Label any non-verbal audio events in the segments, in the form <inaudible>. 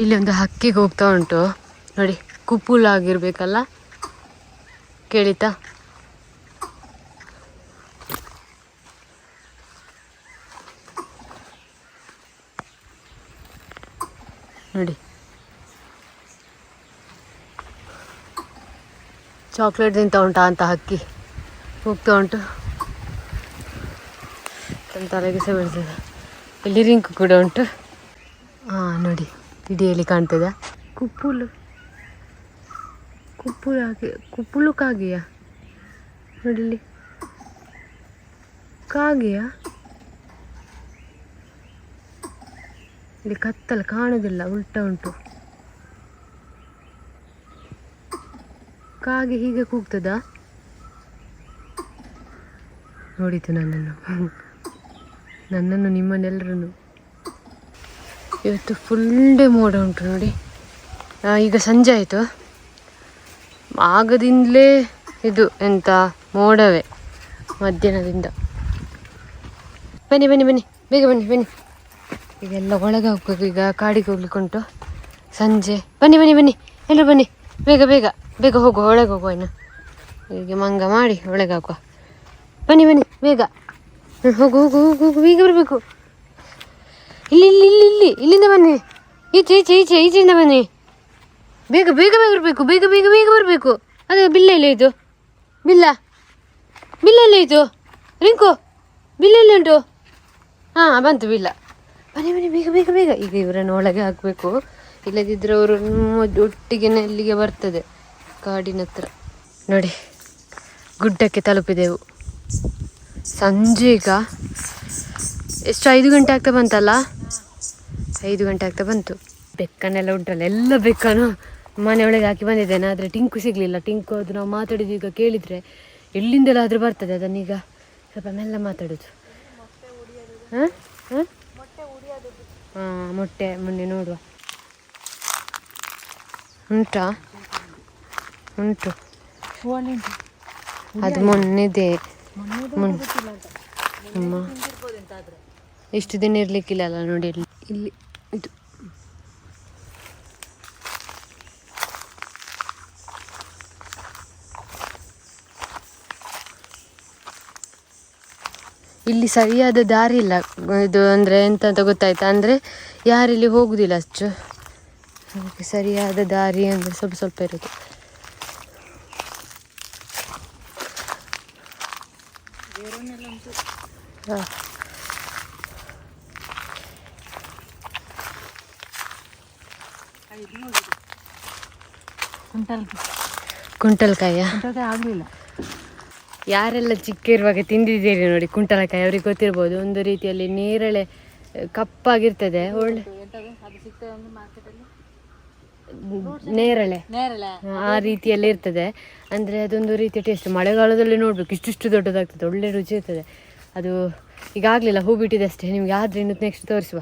ಇಲ್ಲಿ ಒಂದು ಹಕ್ಕಿಗೆ ಹೋಗ್ತಾ ಉಂಟು. ನೋಡಿ ಕುಪ್ಪುಲ್ ಆಗಿರ್ಬೇಕಲ್ಲ? ಕೇಳಿತಾ? ನೋಡಿ. ಚಾಕ್ಲೇಟ್ ತಿಂತ ಉಂಟಾ ಅಂತ ಹಕ್ಕಿ. ಹೋಗ್ತಾ ಉಂಟು. ತಲೆಗೆ ಸಹ ಬೆಳೆದಿದೆ ಇಲ್ಲಿ ರಿಂಕ್ ಕೂಡ ಉಂಟು. ಹಾಂ ನೋಡಿ. ಇಡಿಯಲ್ಲಿ ಕಾಣ್ತದ. ಕುಪ್ಪುಲು. ಕುಪ್ಪುಲು ಹಾಗೆ, ಕುಪ್ಪುಲು ಕಾಗೆಯ? ನೋಡಿಲ್ಲಿ. ಕಾಗೆಯ? ಇಲ್ಲಿ ಕತ್ತಲು ಕಾಣುದಿಲ್ಲ, ಉಲ್ಟ ಉಂಟು. ಕಾಗೆ ಹೀಗೆ ಕೂಗ್ತದ? ನೋಡಿತು ನನ್ನನ್ನು. <laughs> ನನ್ನನ್ನು ನಿಮ್ಮನ್ನೆಲ್ಲರನ್ನು ಇವತ್ತು ಫುಲ್ ಡೇ ಮೋಡ ಉಂಟು ನೋಡಿ. ಈಗ ಸಂಜೆ ಆಯಿತು. ಆಗದಿಂದಲೇ ಇದು ಎಂತ, ಮೋಡವೇ ಮಧ್ಯಾಹ್ನದಿಂದ. ಬನ್ನಿ ಬನ್ನಿ ಬನ್ನಿ, ಬೇಗ ಬನ್ನಿ ಬನ್ನಿ. ಈಗೆಲ್ಲ ಒಳಗೆ ಹೋಗ್ಬೇಕು ಈಗ, ಕಾಡಿಗೆ ಹೋಗ್ಲಿಕ್ಕೆ ಉಂಟು. ಸಂಜೆ. ಬನ್ನಿ ಬನ್ನಿ ಬನ್ನಿ, ಎಲ್ಲರೂ ಬನ್ನಿ. ಬೇಗ ಬೇಗ ಬೇಗ ಹೋಗುವ, ಒಳಗೆ ಹೋಗುವ ಇನ್ನು. ಹೀಗೆ ಮಂಗ ಮಾಡಿ ಒಳಗೆ ಹಾಕುವ. ಬನ್ನಿ ಬನ್ನಿ, ಬೇಗ. ಹೋಗು ಹೋಗು ಹೋಗು ಹೋಗು, ಬೇಗ ಬರಬೇಕು. ಇಲ್ಲಿ ಇಲ್ಲಿ ಇಲ್ಲಿ ಇಲ್ಲಿ, ಇಲ್ಲಿಂದ ಬನ್ನಿ. ಈಚೆ ಈಚೆ ಈಚೆ, ಈಚೆಯಿಂದ ಬನ್ನಿ. ಬೇಗ ಬೇಗ ಬೇಗ ಬರಬೇಕು. ಬೇಗ ಬೇಗ ಬೇಗ ಬರಬೇಕು. ಅದು ಬಿಲ್ಲ ಇಲ್ಲ ಇದು. ಬಿಲ್ಲ. ಬಿಲ್ಲ ಇಲ್ಲ ಇದು. ರಿಂಕು, ಬಿಲ್ಲ ಇಲ್ಲ ಉಂಟು. ಹಾಂ, ಬಂತು ಬಿಲ್ಲ. ಬನ್ನಿ ಬನ್ನಿ, ಬೇಗ ಬೇಗ ಬೇಗ. ಈಗ ಇವರನ್ನು ಒಳಗೆ ಹಾಕಬೇಕು. ಇಲ್ಲದಿದ್ದರೆ ಅವರು ಒಟ್ಟಿಗೆ ಇಲ್ಲಿಗೆ ಬರ್ತದೆ. ಕಾಡಿನ ಹತ್ರ. ನೋಡಿ, ಗುಡ್ಡಕ್ಕೆ ತಲುಪಿದೆವು. ಸಂಜೆ ಈಗ ಎಷ್ಟು ಐದು ಗಂಟೆ ಆಗ್ತಾ ಬಂತಲ್ಲ? ಐದು ಗಂಟೆ ಆಗ್ತಾ ಬಂತು. ಬೆಕ್ಕನೆಲ್ಲ ಉಂಟಲ್ಲ ಎಲ್ಲ ಬೆಕ್ಕನು ಮನೆಯೊಳಗೆ ಹಾಕಿ ಬಂದಿದ್ದೇನೆ ಆದರೆ ಟಿಂಕು ಸಿಗಲಿಲ್ಲ. ಟಿಂಕು ಅದು ನಾವು ಮಾತಾಡಿದ್ದು ಈಗ ಕೇಳಿದರೆ ಎಲ್ಲಿಂದೆಲ್ಲ ಆದರೆ ಬರ್ತದೆ ಅದನ್ನೀಗ ಸ್ವಲ್ಪ ಮೆಲ್ಲ ಮಾತಾಡೋದು. ಹಾಂ? ಹಾಂ? ಹಾಂ ಮೊಟ್ಟೆ ಮೊನ್ನೆ ನೋಡುವ. ಉಂಟಾ? ಉಂಟು. ಅದು ಮೊನ್ನೆದೇ. ಮೊನ್ನೆ ಅಮ್ಮ. ಇಷ್ಟು ದಿನ ಇರ್ಲಿಕ್ಕಿಲ್ಲ ಅಲ್ಲ ನೋಡಿ ಇಲ್ಲಿ. ಇದು. ಇಲ್ಲಿ ಸರಿಯಾದ ದಾರಿ ಇಲ್ಲ. ಇದು ಅಂದರೆ ಎಂತ ಅಂತ ಗೊತ್ತಾಯ್ತಾ? ಅಂದರೆ ಯಾರಿಲ್ಲಿ ಹೋಗುದಿಲ್ಲ ಅಷ್ಟು. ಅದಕ್ಕೆ ಸರಿಯಾದ ದಾರಿ ಅಂದರೆ ಸ್ವಲ್ಪ ಸ್ವಲ್ಪ ಇರೋದು. ಹಾ. ಕುಂಟಲ್ಕಾಯ. ಆಗಲಿಲ್ಲ. ಯಾರೆಲ್ಲ ಚಿಕ್ಕ ಇರುವಾಗ ತಿಂದಿದ್ದೀರಿ ನೋಡಿ ಕುಂಟಲಕಾಯಿ ಅವ್ರಿಗೆ ಗೊತ್ತಿರ್ಬೋದು. ಒಂದು ರೀತಿಯಲ್ಲಿ ನೇರಳೆ ಕಪ್ಪಾಗಿರ್ತದೆ. ಒಳ್ಳೆ ನೇರಳೆ. ನೇರಳೆ. ಆ ರೀತಿಯಲ್ಲಿ ಇರ್ತದೆ. ಅಂದರೆ ಅದೊಂದು ರೀತಿಯ ಟೇಸ್ಟ್ ಮಳೆಗಾಲದಲ್ಲಿ ನೋಡ್ಬೇಕು ಇಷ್ಟಿಷ್ಟು ದೊಡ್ಡದಾಗ್ತದೆ. ಒಳ್ಳೆ ರುಚಿ ಇರ್ತದೆ. ಅದು ಈಗ ಆಗಲಿಲ್ಲ ಹೂ ಬಿಟ್ಟಿದೆ ಅಷ್ಟೇ. ನಿಮಗೆ ಆದ್ರೆ ಇನ್ನು ನೆಕ್ಸ್ಟ್ ತೋರಿಸುವ.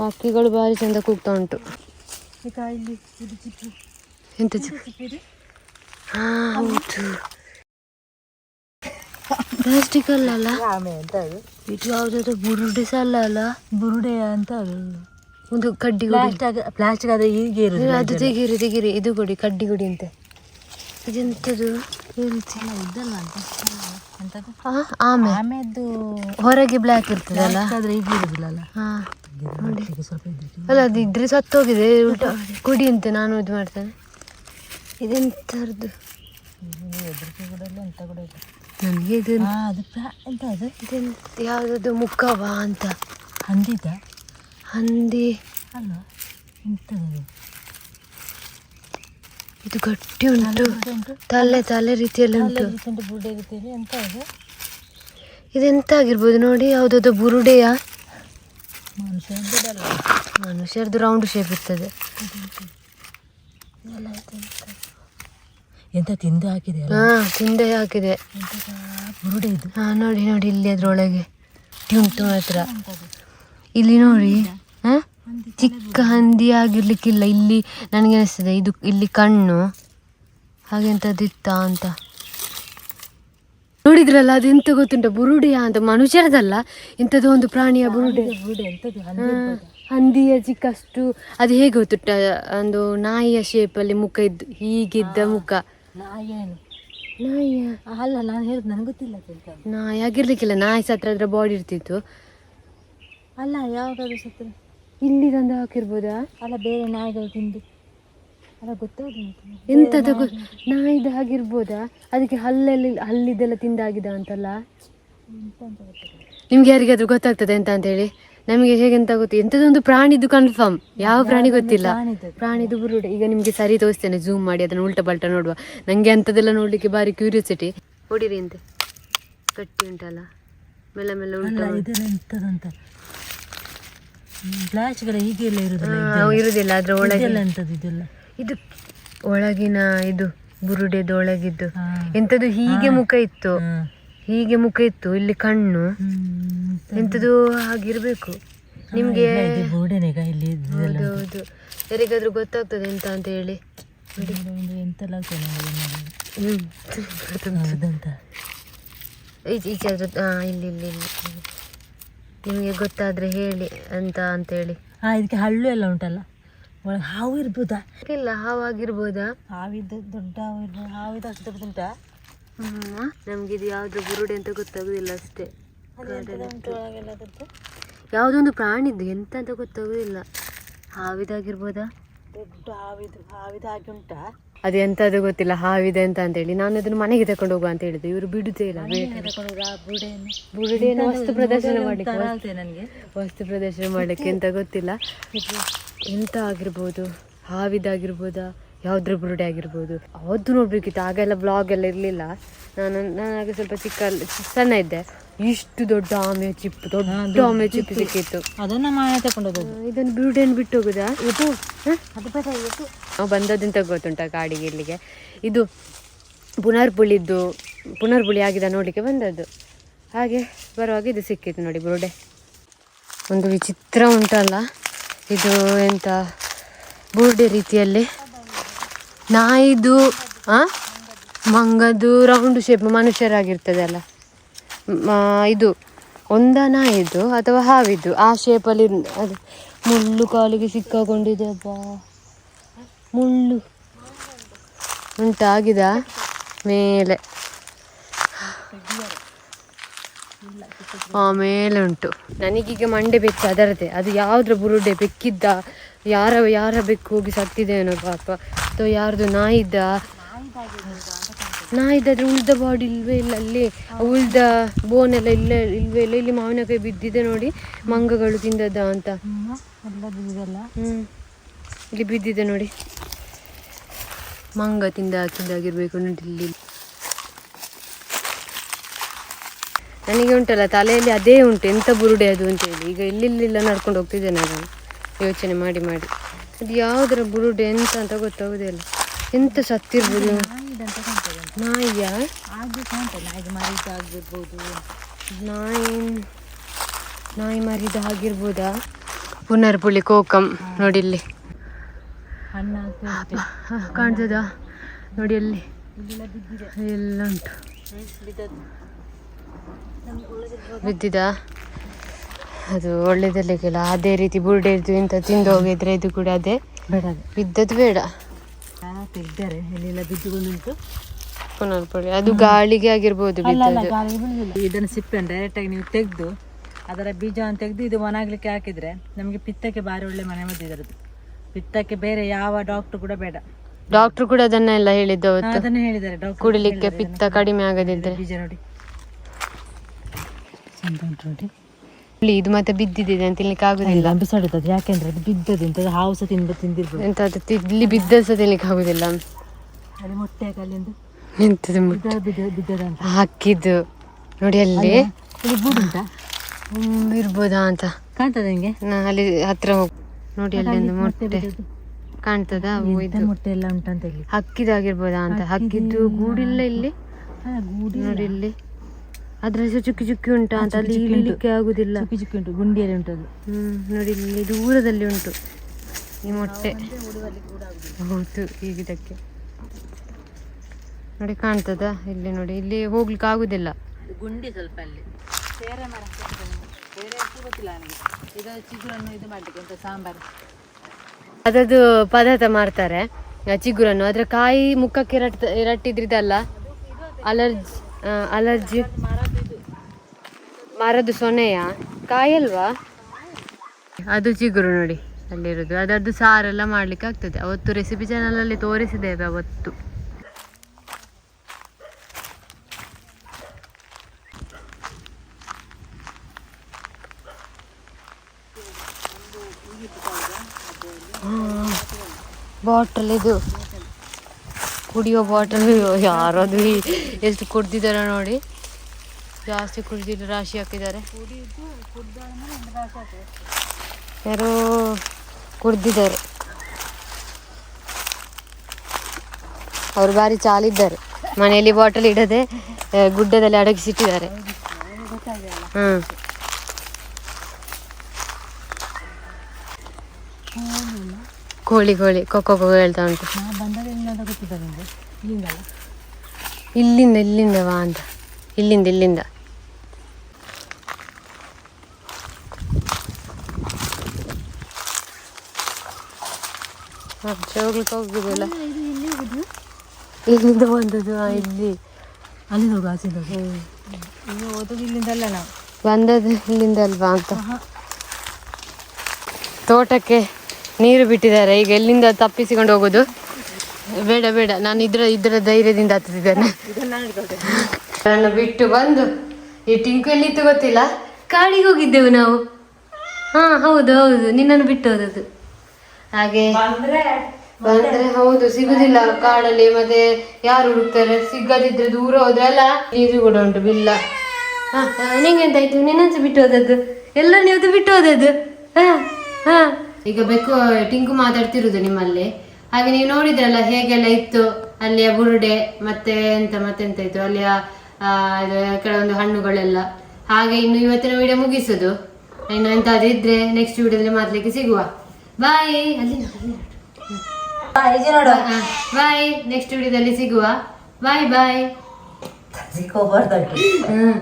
ಹಕ್ಕಿಗಳು ಭಾರಿ ಚಂದ ಕೂಗ್ತಾ ಉಂಟು. ಎಂತ ಹೌದು. ಪ್ಲಾಸ್ಟಿಕ್ ಅಲ್ಲ ಅಲ್ಲ? ಇದು ಯಾವುದಾದ್ರು ಬುರುಡೆ ಅಲ್ಲ ಅಲ್ಲ? ಬುರುಡೆ ಅಂತ ಅದು. ಒಂದು ಕಡ್ಡಿ ಗುಡಿ. ಪ್ಲಾಸ್ಟಿಕ್ ಅದು ಹೀಗೆ ಇರೋದು ಅದು ತೆಗೀರಿ ತೆಗೀರಿ. ಇದು ಕೊಡಿ ಕಡ್ಡಿ ಕೊಡಿ ಅಂತೆ. ಇದೆಂತದು? ಇದಲ್ಲ ಅಂತ. ಆಮೆ. ಆಮೆದ್ದು ಹೊರಗೆ ಬ್ಲ್ಯಾಕ್ ಇರ್ತದಲ್ಲ? ಆದ್ರೆ ಇದು ನೋಡಿ. ಇದ್ರೆ. ಅಲ್ಲ ಅದು ಇದ್ರೆ ಸತ್ತೋಗಿದೆ. ಊಟ ಕುಡಿ ಅಂತ ನಾನು ಇದು ಮಾಡ್ತೇನೆ. ಇಲ್ಲ ನನಗೆ ಇದು ಎಂತ ಅದು? ಇದೆಂತ ಯಾವುದದು ಮುಖವ ಅಂತ? ಹಂದಿದ? ಹಂದಿ. ಅಲ್ಲ ಎಂತದು ಇದು ಗಟ್ಟಿ ಉಂಟು. ತಲೆ ತಲೆ ರೀತಿಯಲ್ಲಿ ಉಂಟು. ಬುರುಡೆ ಎಂತ ಇದೆಂತ ಆಗಿರ್ಬೋದು ನೋಡಿ ಯಾವುದಾದ್ರು ಬುರುಡೆಯ ಮನುಷ್ಯರದು ರೌಂಡ್ ಶೇಪ್ ಇರ್ತದೆ. ಎಂತ? ತಿಂದು ಹಾಕಿದೆ ಹಾ ತಿಂದೆ ಹಾಕಿದೆ. ಬುರುಡೆ ಇದು? ಹಾ ನೋಡಿ ನೋಡಿ ಇಲ್ಲಿ ಅದ್ರೊಳಗೆ. ಉಂಟು ಹತ್ರ ಇಲ್ಲಿ ನೋಡಿ ಹಾ? ಚಿಕ್ಕ ಹಂದಿ ಆಗಿರ್ಲಿಕ್ಕಿಲ್ಲ. ಇಲ್ಲಿ ನನಗೆ ಅನಿಸ್ತದೆ ಇದು ಇಲ್ಲಿ ಕಣ್ಣು. ಹಾಗೆ ಎಂತದಿತ್ತ ಅಂತ. ನೋಡಿದ್ರಲ್ಲ ಅದು ಎಂತ ಗೊತ್ತುಂಟ? ಬುರುಡಿಯ ಅಂತ. ಮನುಷ್ಯರದಲ್ಲ ಇಂಥದ್ದು ಒಂದು ಪ್ರಾಣಿಯ ಬುರುಡೆ. ಹಂದಿಯ ಚಿಕ್ಕಷ್ಟು. ಅದು ಹೇಗೆ ಗೊತ್ತುಂಟ? ಒಂದು ನಾಯಿಯ ಶೇಪಲ್ಲಿ ಮುಖ ಇದ್ದು ಹೀಗಿದ್ದ ಮುಖ. ನಾಯಿಯ? ಅಲ್ಲ ನಾನು ಹೇಳುದು ನನಗೆ ಗೊತ್ತಿಲ್ಲ. ನಾಯಿ ಆಗಿರ್ಲಿಕ್ಕಿಲ್ಲ. ನಾಯಿ ಸತ್ರ ಅದರ ಬಾಡಿ ಇರ್ತಿತ್ತು. ಅಲ್ಲ ಯಾವ್ದಾದ್ರು ಸತ್ರ. ಇಲ್ಲಿ ತಂದು ಹಾಕಿರ್ಬೋದಾ? ಅಲ್ಲ ಬೇರೆ ನಾಯಿಗಳು ತಿಂದು. ಅಲ್ಲ ಗೊತ್ತಾಗ್ಲಿ ಎಂತದ ನಾಯಿದ ಹಾಗಿರ್ಬೋದಾ? ಅದಕ್ಕೆ ಹಲ್ಲೆಲ್ಲ ಹಲ್ಲಿದೆಲ್ಲ ತಿಂದಾಗಿದ ಅಂತಲ್ಲ? ನಿಮ್ಗೆ ಯಾರಿಗಾದ್ರೂ ಗೊತ್ತಾಗ್ತದೆ ಎಂತ ಅಂತ ಹೇಳಿ ನಮಗೆ ಹೇಗೆ ಅಂತ ಗೊತ್ತಿ ಎಂಥದೊಂದು ಪ್ರಾಣಿದು ಕನ್ಫರ್ಮ್ ಯಾವ ಪ್ರಾಣಿ ಗೊತ್ತಿಲ್ಲ. ಪ್ರಾಣಿದು. ಬುರುಡೆ ಈಗ ನಿಮ್ಗೆ ಸರಿ ತೋರಿಸ್ತೇನೆ ಜೂಮ್ ಮಾಡಿ ಅದನ್ನ ಉಲ್ಟ ಪಲ್ಟ ನೋಡುವ. ನಂಗೆ ಅಂತದೆಲ್ಲ ನೋಡ್ಲಿಕ್ಕೆ ಭಾರಿ ಕ್ಯೂರಿಯಾಸಿಟಿ ಹೊಡಿರಿ ಅಂತೆ. ಕಟ್ಟಿ ಉಂಟಲ್ಲ. ಮೆಲ್ಲ ಮೆಲ್ಲ ಉಂಟು ಬ್ಲಾಚ್ಗಳ ಹೀಗೆ ಎಲ್ಲ ಇರುದಿಲ್ಲ ಇರುದಿಲ್ಲ ಅದ್ರ ಒಳಗೆಲ್ಲ ಎಂತದ್ದು ಇದೆಲ್ಲ? ಇದು ಒಳಗಿನ ಇದು ಬುರುಡೆದು ಒಳಗಿದ್ದು. ಎಂತದು ಹೀಗೆ ಮುಖ ಇತ್ತು. ಹೀಗೆ ಮುಖ ಇತ್ತು ಇಲ್ಲಿ ಕಣ್ಣು. ಎಂಥದ್ದು ಹಾಗಿರ್ಬೇಕು ನಿಮ್ಗೆ ಹೌದು ಯಾರಿಗಾದ್ರೂ ಗೊತ್ತಾಗ್ತದೆ ಎಂತ ಅಂತ ಹೇಳಿ. ಎಂತೆಲ್ಲ. ಹ್ಮ್. ಈಚೆ ಈಚೆ ಹಾ ಇಲ್ಲಿ ಇಲ್ಲಿ ಇಲ್ಲಿ. ನಿಮಗೆ ಗೊತ್ತಾದರೆ ಹೇಳಿ ಅಂತ ಅಂತೇಳಿ. ಹಾ ಇದಕ್ಕೆ ಹಳ್ಳು ಎಲ್ಲ ಉಂಟಲ್ಲ? ಒಳಗೆ ಹಾವು ಇರ್ಬೋದಾ? ಇಲ್ಲ ಹಾವಾಗಿರ್ಬೋದಾ ಹಾವಿದ್ದು ದೊಡ್ಡ ಹಾವು ಇರ್ಬೋದು. ಹಾವಿದ್ದು ಅಷ್ಟು ದೊಡ್ಡದುಂಟಾ ನಮ್ಗೆ ಇದು ಯಾವುದು ಬುರುಡೆ ಅಂತ ಗೊತ್ತಾಗುದಿಲ್ಲ ಅಷ್ಟೇ. ಯಾವುದೊಂದು ಪ್ರಾಣಿದ್ದು ಎಂತ ಅಂತ ಗೊತ್ತಾಗುದಿಲ್ಲ. ಹಾವಿದಾಗಿರ್ಬೋದಾ? ದೊಡ್ಡ ಹಾವಿದು ಹಾಗೆ ಉಂಟಾ? ಅದು ಗೊತ್ತಿಲ್ಲ ಹಾವಿದೆ ಅಂತ ಅಂತೇಳಿ ನಾನು ಅದನ್ನು ಮನೆಗೆ ತಕೊಂಡು ಹೋಗುವ ಅಂತ ಹೇಳಿದೆ ಇವರು ಬಿಡುದೇ ಇಲ್ಲ ಬುರುಡೆಯನ್ನು ವಸ್ತು ಪ್ರದರ್ಶನ ಮಾಡ್ಲಿಕ್ಕೆ ನನಗೆ? ವಸ್ತು ಪ್ರದರ್ಶನ ಮಾಡ್ಲಿಕ್ಕೆ ಎಂತ ಗೊತ್ತಿಲ್ಲ. ಎಂತ ಆಗಿರ್ಬೋದು? ಹಾವಿದಾಗಿರ್ಬೋದಾ? ಯಾವ್ದ್ರ ಬುರುಡೆ ಆಗಿರ್ಬೋದು. ಅವತ್ತು ನೋಡ್ಬೇಕಿತ್ತು ಆಗೆಲ್ಲ ಬ್ಲಾಗ್ ಎಲ್ಲ ಇರಲಿಲ್ಲ. ನಾನು ನಾನು ಆಗ ಸ್ವಲ್ಪ ಚಿಕ್ಕ ಸಣ್ಣ ಇದ್ದೆ. ಇಷ್ಟು ದೊಡ್ಡ ಆಮೆ ಚಿಪ್ಪು ದೊಡ್ಡ ಆಮೆ ಚಿಪ್ಪು ಸಿಕ್ಕಿತ್ತು. ಅದನ್ನ ಮಾಯ ತಗೊಂಡೋದು ಆ, ಇದನ್ನು ಬುರುಡೆಯನ್ನು ಬಿಟ್ಟು ಹೋಗುದಾ? ಇದು ನಾವು ಬಂದದ್ದಂತ ಗೊತ್ತುಂಟ ಕಾಡಿಗೆ ಇಲ್ಲಿಗೆ. ಇದು ಪುನರ್ಬುಳಿದ್ದು ಪುನರ್ಬುಳಿ ಆಗಿದೆ ನೋಡಲಿಕ್ಕೆ ಬಂದದ್ದು. ಹಾಗೆ ಬರುವಾಗ ಇದು ಸಿಕ್ಕಿತ್ತು ನೋಡಿ ಬುರುಡೆ ಒಂದು ವಿಚಿತ್ರ ಉಂಟಲ್ಲ? ಇದು ಎಂತ ಬುರುಡೆ ರೀತಿಯಲ್ಲಿ. ನಾಯಿದು ಮಂಗದು ರೌಂಡ್ ಶೇಪ್ ಮನುಷ್ಯರಾಗಿರ್ತದೆ ಅಲ್ಲ. ಮ, ಇದು ಒಂದ ನಾಯಿದು ಅಥವಾ ಹಾವಿದ್ದು ಆ ಶೇಪಲ್ಲಿ ಅದು ಮುಳ್ಳು ಕಾಲಿಗೆ ಸಿಕ್ಕಾಕೊಂಡಿದೆ ಅಬ್ಬಾ. ಮುಳ್ಳು. ಉಂಟಾಗಿದ? ಮೇಲೆ. ಆ ಮೇಲೆ ಉಂಟು. ನನಗೀಗ ಮಂಡೆ ಬೆಚ್ಚ ಅದರದೇ ಅದು ಯಾವ್ದ್ರ ಬುರುಡೆ ಬೆಕ್ಕಿದ್ದ ಯಾರ ಯಾರ ಬೆಕ್ಕು ಹೋಗಿ ಸತ್ತಿದೇನೋ ಪಾಪ. ಅಥವಾ ಯಾರ್ದು? ನಾಯಿದ್ದ ನಾಯಿದ್ದಾದ್ರೆ ಉಳ್ದ ಬಾಡಿ ಇಲ್ವೇ ಇಲ್ಲ ಅಲ್ಲಿ. ಉಳ್ದ ಬೋನ್ ಎಲ್ಲ ಇಲ್ಲ, ಇಲ್ವೇ ಇಲ್ಲ. ಇಲ್ಲಿ ಮಾವಿನಕಾಯಿ ಬಿದ್ದಿದೆ ನೋಡಿ, ಮಂಗಗಳು ತಿಂದದ ಅಂತ. ಇಲ್ಲಿ ಬಿದ್ದಿದೆ ನೋಡಿ. ಮಂಗ ತಿಂದ ಹಾಕಿದ್ದಾಗಿರ್ಬೇಕು ನೋಡಿ ಇಲ್ಲಿ. ನನಗೆ ಉಂಟಲ್ಲ, ತಲೆಯಲ್ಲಿ ಅದೇ ಉಂಟು. ಎಂತ ಬುರುಡೆ ಅದು ಅಂತ ಹೇಳಿ. ಈಗ ಇಲ್ಲಿಲ್ಲ ನಡ್ಕೊಂಡು ಹೋಗ್ತಿದ್ದೇನೆ ನಾನು. ಯೋಚನೆ ಮಾಡಿ ಮಾಡಿ. ಅದು ಯಾವುದರ ಬುರುಡೆ ಎಂತ ಅಂತ ಗೊತ್ತಾಗುದಿಲ್ಲ ಎಂತ ಸತ್ತಿರ್ಬೋದು ನಾಯಿಯ? ನಾಯಿ ನಾಯಿ ಮರಿದ ಆಗಿರ್ಬೋದಾ ಪುನರ್ಪುಳಿ ಕೋಕಂ ನೋಡಿ ಇಲ್ಲಿ. ಕಾಣ್ತದ? ನೋಡಿ ಅಲ್ಲಿ. ಎಲ್ಲ ಉಂಟು. ಬಿದ್ದಿದ? ಅದು ಒಳ್ಳೇದಲ್ಲಿಕ್ಕಿಲ್ಲ ಅದೇ ರೀತಿ ಬುರ್ಡೆ ಇದ್ದು ಇಂಥ ತಿಂದು ಹೋಗಿದ್ರೆ ಇದು ಕೂಡ ಅದೇ. ಬೇಡ ಬಿದ್ದದ್ದು ಬೇಡ. ತೆಗ್ದಾರೆ ಇಲ್ಲೆಲ್ಲ ಬಿದ್ದುಕೊಂಡುಂಟು. ಪುನರ್ಪುಳಿ ಅದು ಗಾಳಿಗೆ ಆಗಿರ್ಬೋದು ಇದನ್ನು ಅಲ್ಲ ಡೈರೆಕ್ಟ್ ಆಗಿ ನೀವು ತೆಗೆದು ಅದರ ಬೀಜವನ್ನು ತೆಗೆದು ಇದು ಒಣಗ್ಲಿಕ್ಕೆ ಹಾಕಿದ್ರೆ ನಮಗೆ ಪಿತ್ತಕ್ಕೆ ಭಾರಿ ಒಳ್ಳೆ ಮನೆ ಮದ್ದು ಇದರದ್ದು ಪಿತ್ತಕ್ಕೆ ಬೇರೆ ಯಾವ ಡಾಕ್ಟರ್ ಕೂಡ ಬೇಡ. ಡಾಕ್ಟರ್ ಕೂಡ ಅದನ್ನೆಲ್ಲ ಹೇಳಿದ್ದು ಅದನ್ನ ಹೇಳಿದ್ದಾರೆ. ಡಾಕ್ಟರ್ ಕುಡಿಲಿಕ್ಕೆ ಪಿತ್ತ ಕಡಿಮೆ ಆಗದಿದ್ದರೆ ಬೀಜ ನೋಡಿ. ನೋಡಿ. ಇದು ಮತ್ತೆ ಬಿದ್ದಿದೆ ಅಂತ ತಿನ್ಲಿಕ್ಕೆ ಆಗುದಿಲ್ಲ. ಬಿಸಾಡುತ್ತದೆ ಯಾಕೆಂದ್ರೆ ಅದು ಬಿದ್ದದೆ ಅಂತ ಹಾವು ಸಹ ತಿಂದು ತಿಂದಿರ್ಬೋದು. ಎಂತ ಅದು ತಿ- ಇಲ್ಲಿ ಬಿದ್ದ ಸಹ ತಿನ್ಲಿಕ್ಕೆ ಆಗುದಿಲ್ಲ. ಅಲ್ಲಿ ಮೊಟ್ಟೆ ಅಲ್ಲಿಂದ ಎಂತದು ಮು- ಬಿದ್ದ ಬಿದ್ದ ಬಿದ್ದದಂತ ಹಾಕಿದ್ದು. ನೋಡಿ ಅಲ್ಲಿ. ಇಲ್ಲಿ ಇರ್ಬೋದಾ ಅಂತ? ಕಾಣ್ತದೆ ನಿಂಗೆ ನಾ ಅಲ್ಲಿ ಹತ್ರ ಹೋಗ್ ನೋಡಿ ಅಲ್ಲಿ ಒಂದು ಮೊಟ್ಟೆ ಮೊಟ್ಟೆ. ಕಾಣ್ತದ? ಮೊಟ್ಟೆ ಎಲ್ಲ ಉಂಟಂತ ಇಲ್ಲಿ? ಹಕ್ಕಿದಾಗಿರ್ಬೋದಾ ಅಂತ? ಹಕ್ಕಿದ್ದು ಗೂಡಿಲ್ಲ ಇಲ್ಲಿ? ನೋಡಿ ಇಲ್ಲಿ. ಅದ್ರ ಹೆಸರು ಚುಕ್ಕಿ ಚುಕ್ಕಿ ಉಂಟಾ ಅಂತ ಅಲ್ಲಿ. ಇಳಿಲಿಕ್ಕೆ ಆಗುದಿಲ್ಲ. ಚುಕ್ಕಿ ಚುಕ್ಕಿ ಉಂಟು ಗುಂಡಿಯಲ್ಲಿ ಉಂಟು ಅದು ಹ್ಮ್ ನೋಡಿ ಇಲ್ಲಿ ದೂರದಲ್ಲಿ ಉಂಟು ಈ ಮೊಟ್ಟೆ. ಹೌದು ಈಗಿದಕ್ಕೆ ನೋಡಿ ಕಾಣ್ತದ? ಇಲ್ಲಿ ನೋಡಿ ಇಲ್ಲಿ ಹೋಗ್ಲಿಕ್ಕೆ ಆಗುದಿಲ್ಲ. ಗುಂಡಿ ಸ್ವಲ್ಪ ಅಲ್ಲಿ. ಬೇರೆ ಮರ ಬೇರೆ ಗೊತ್ತಿಲ್ಲ ನನಗೆ. ಇದು ಚಿಗುರನ್ನು ಇದು ಮಾಡಲಿಕ್ಕೆ ಅಂತ ಸಾಂಬಾರು? ಅದದು ಪದಾರ್ಥ ಮಾಡ್ತಾರೆ. ಚಿಗುರನ್ನು. ಅದ್ರ ಕಾಯಿ ಮುಖಕ್ಕೆ ರಟ್ ರಟ್ಟಿದ್ರಿದಲ್ಲ ಅಲರ್ಜಿ ಅಲರ್ಜಿ. ಮರದ್ದು ಸೊನೆಯ? ಕಾಯಲ್ವಾ? ಅದು ಚಿಗುರು ನೋಡಿ ಅಲ್ಲಿರೋದು. ಅದರದ್ದು ಸಾರೆಲ್ಲ ಮಾಡ್ಲಿಕ್ಕೆ ಆಗ್ತದೆ. ಅವತ್ತು ರೆಸಿಪಿ ಚಾನಲಲ್ಲಿ ತೋರಿಸಿದ್ದೇವೆ ಅವತ್ತು. ಬಾಟಲ್ ಇದು. ಕುಡಿಯೋ ಬಾಟಲ್. ಯಾರದು ಎಷ್ಟು ಕುಡ್ದಿದಾರ ನೋಡಿ. ಜಾಸ್ತಿ ಕುಡ್ದಿಲ್ಲ ರಾಶಿ ಹಾಕಿದ್ದಾರೆ. ಯಾರೋ ಕುಡ್ದಿದ್ದಾರೆ. ಅವರು ಬಾರಿ ಚಾಲಿದ್ದಾರೆ. ಮನೆಯಲ್ಲಿ ಬಾಟಲ್ ಇಡದೆ ಗುಡ್ಡದಲ್ಲಿ ಅಡಗಿಸಿಟ್ಟಿದ್ದಾರೆ. ಹ್ಮ್. ಕೋಳಿ ಕೋಳಿ ಕೊಕ್ಕೊ ಕೊಕ್ಕೊ ಹೇಳ್ತಾ ಉಂಟು. ಇಲ್ಲಿಂದ ಇಲ್ಲಿಂದ ವಾ ಅಂತ. ಇಲ್ಲಿಂದ ಇಲ್ಲಿಂದ. ಹೋಗ್ಲಿಕ್ಕೆ ಇಲ್ಲಿಂದ ಬಂದದ್ದು ಇಲ್ಲಿ. ಅಲ್ಲಿ ಹೋಗು ಆಚೆ ಹೋಗು. ಇನ್ನು ಓದೋದು ಇಲ್ಲಿಂದಲ್ಲ ನಾವು. ಬಂದದ್ದು ಇಲ್ಲಿಂದ ಅಲ್ವಾ ಅಂತ ತೋಟಕ್ಕೆ ನೀರು ಬಿಟ್ಟಿದ್ದಾರೆ. ಈಗ ಎಲ್ಲಿಂದ ತಪ್ಪಿಸಿಕೊಂಡು ಹೋಗೋದು? ಬೇಡ ಬೇಡ. ನಾನು ಇದ್ರ ಇದರ ಧೈರ್ಯದಿಂದ ಹತ್ತಿದ್ದೇನೆ. ನನ್ನ ಬಿಟ್ಟು ಬಂದು ಈ ಟಿಂಕು ಎಲ್ಲಿತ್ತು ಗೊತ್ತಿಲ್ಲ? ಕಾಡಿಗೆ ಹೋಗಿದ್ದೆವು ನಾವು. ಹಾ ಹೌದು ಹೌದು. ನಿನ್ನನ್ನು ಬಿಟ್ಟು ಹೋದದ್ದು. ಹಾಗೆ ಬಂದ್ರೆ ಹೌದು ಸಿಗುದಿಲ್ಲ ಕಾಡಲ್ಲಿ ಮತ್ತೆ ಯಾರು ಹುಡುಕ್ತಾರೆ? ಸಿಗದಿದ್ರೆ ದೂರ ಹೋದ್ರೆ ಅಲ್ಲ ನೀರು ಕೂಡ ಉಂಟು ಬಿಲ್ಲ. ಹಾ ನಿಂಗೆ ಎಂತಾಯ್ತು? ನಿನ್ನನ್ಸ ಬಿಟ್ಟು ಹೋದದ್ದು? ಎಲ್ಲ ನೀವು ಬಿಟ್ಟು ಹೋದದ್ದು? ಹಾ ಹಾ. ಈಗ ಬೆಕ್ಕು ಟಿಂಕು ಮಾತಾಡ್ತಿರುದು ನಿಮ್ಮಲ್ಲಿ. ಹಾಗೆ ನೀವು ನೋಡಿದ್ರಲ್ಲ ಹೇಗೆಲ್ಲ ಇತ್ತು? ಅಲ್ಲಿಯ ಬುರುಡೆ ಮತ್ತೆ ಎಂತ ಮತ್ತೆಂತ ಇತ್ತು ಅಲ್ಲಿಯ ಕೆಲವೊಂದು ಹಣ್ಣುಗಳೆಲ್ಲ. ಹಾಗೆ ಇನ್ನು ಇವತ್ತಿನ ವಿಡಿಯೋ ಮುಗಿಸುದು. ಇನ್ನು ಎಂತಾದ್ರೂ ಇದ್ರೆ ನೆಕ್ಸ್ಟ್ ವಿಡಿಯೋದಲ್ಲಿ ಮಾತಾಡ್ಲಿಕ್ಕೆ ಸಿಗುವ. ಬಾಯ್ ಅಲ್ಲಿ ನೋಡು ಬಾಯ್ ನೆಕ್ಸ್ಟ್ ವಿಡಿಯೋದಲ್ಲಿ ಸಿಗುವ. ಬಾಯ್ ಬಾಯ್. ಸಿಕ್ಕೋಬಾರ್ದು ಹ್ಮ್.